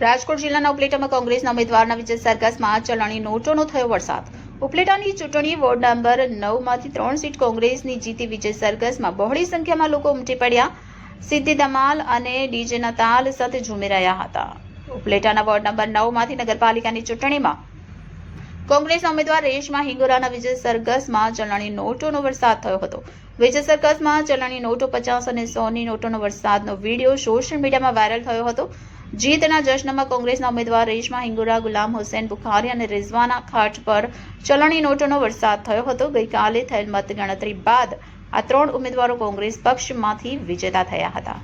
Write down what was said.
રાજકોટ જિલ્લાના ઉપલેટામાં કોંગ્રેસના ઉમેદવારના વિજય સરઘસમાં ચલણી નોટોનો થયો વરસાદ. ઉપલેટાની ચૂંટણી વોર્ડ નંબર નવમાંથી ત્રણ સીટ કોંગ્રેસની જીતી વિજય સરઘસમાં બહોળી સંખ્યામાં લોકો ઉમટી પડ્યા. સિદ્ધિ ધમાલ અને ડીજેના તાલ સાથે ઝૂમી રહ્યા હતા. ઉપલેટાના વોર્ડ નંબર નવમાંથી નગરપાલિકાની ચૂંટણીમાં કોંગ્રેસના ઉમેદવાર રેશમા હિંગોરાના વિજય સરઘસમાં ચલણી નોટોનો વરસાદ થયો હતો. વિજય સરઘસમાં ચલણી નોટો પચાસ અને સોની નોટોનો વરસાદનો વીડિયો સોશિયલ મીડિયામાં વાયરલ થયો હતો. જીતના જશ્નમાં કોંગ્રેસના ઉમેદવાર રેશમા હિંગોરા, ગુલામ હુસેન બુખારી અને રિઝવાના ખાટ પર ચલણી નોટોનો વરસાદ થયો હતો. ગઈકાલે થયેલ મતગણતરી બાદ આ ત્રણ ઉમેદવારો કોંગ્રેસ પક્ષમાંથી વિજેતા થયા હતા.